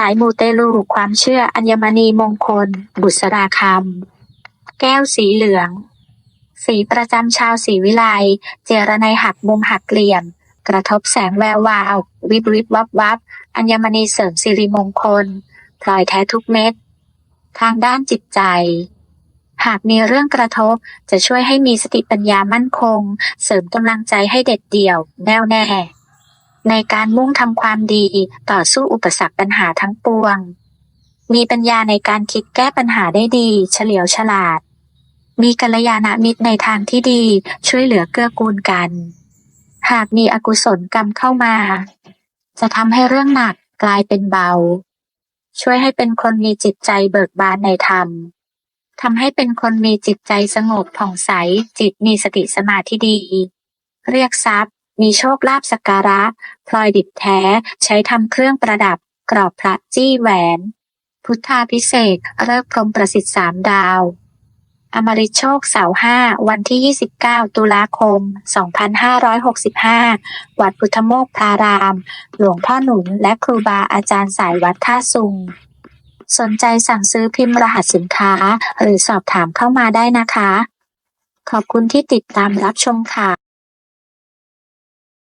สายมูเตลูความเชื่ออัญมณีมงคล บุษราคำแก้วสีเหลือง สีประจำชาวสีวิไลเจรในหักมุมหักเหลี่ยม กระทบแสงแวววาว วิบวิบวับวับ อัญมณีเสริมสิริมงคลพลอยแท้ทุกเม็ด ทางด้านจิตใจ หากมีเรื่องกระทบจะช่วยให้มีสติปัญญามั่นคง เสริมกำลังใจให้เด็ดเดี่ยว แน่วแน่ ในการมุ่งทำความดีต่อสู้อุปสรรคปัญหาทั้งปวง มีปัญญาในการคิดแก้ปัญหาได้ดี เฉลียวฉลาด มีกัลยาณมิตรในทางที่ดีช่วยเหลือเกื้อกูลกัน หากมีอกุศลกรรมเข้ามา จะทำให้เรื่องหนักกลายเป็นเบา ช่วยให้เป็นคนมีจิตใจเบิกบานในธรรมทำให้เป็นคนมีจิตใจสงบผ่องใส จิตมีสติสมาธิดี เรียกทรัพย์ มีโชคลาภสักการะ พลอยดิบแท้ ใช้ทำเครื่องประดับ กรอบพระจี้แหวน พุทธาพิเศษเลิกพรมประสิทธิ์สามดาว อมริโชคเสาห้า วันที่ 29 ตุลาคม 2565 วัดพุทธโมกขาราม หลวงพ่อหนุนและครูบาอาจารย์สายวัดท่าซุงสนใจสั่งซื้อพิมพ์รหัสสินค้า หรือสอบถามเข้ามาได้นะคะ ขอบคุณที่ติดตามรับชมค่ะ